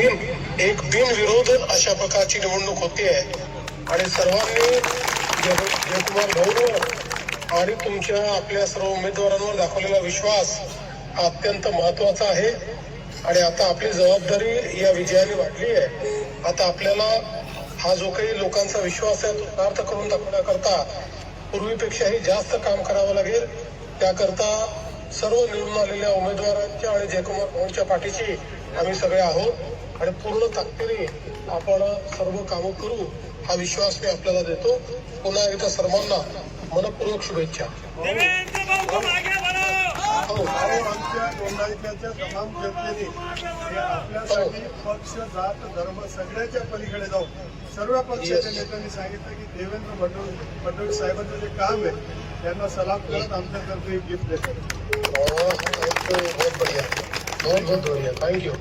बिन एक बिनविरोध अशा प्रकारची निवडणूक होती आहे. आणि सर्वांनी जयकुमार भाऊंवर आणि तुमच्या आपल्या सर्व उमेदवारांवर दाखवलेला विश्वास हा अत्यंत महत्त्वाचा आहे. आणि आता आपली जबाबदारी या विजयाने वाढली आहे. आता आपल्याला हा जो काही लोकांचा विश्वास आहे तो अर्थ करून दाखवण्याकरता पूर्वीपेक्षाही जास्त काम करावं लागेल. त्याकरता सर्व निवडून आलेल्या उमेदवारांच्या आणि जयकुमार भाऊंच्या पाठीशी आम्ही सगळे आहोत. आणि पूर्ण ताकदीने आपण सर्व कामं करू हा विश्वास मी आपल्याला देतो. पुन्हा एकदा सर्वांना मनपूर्वक शुभेच्छा. हो. तमाम जनतेने हे आपल्यासाठी पक्ष जात धर्म सगळ्याच्या पलीकडे जाऊन सर्व पक्षाच्या नेत्यांनी सांगितलं की देवेंद्र फडणवीस फडणवीस साहेबांचं जे काम आहे त्यांना सलाम करत आमच्यातर्फे गिफ्ट देतो बहुत बढ़िया बहुत बहुत बढ़िया थँक्यू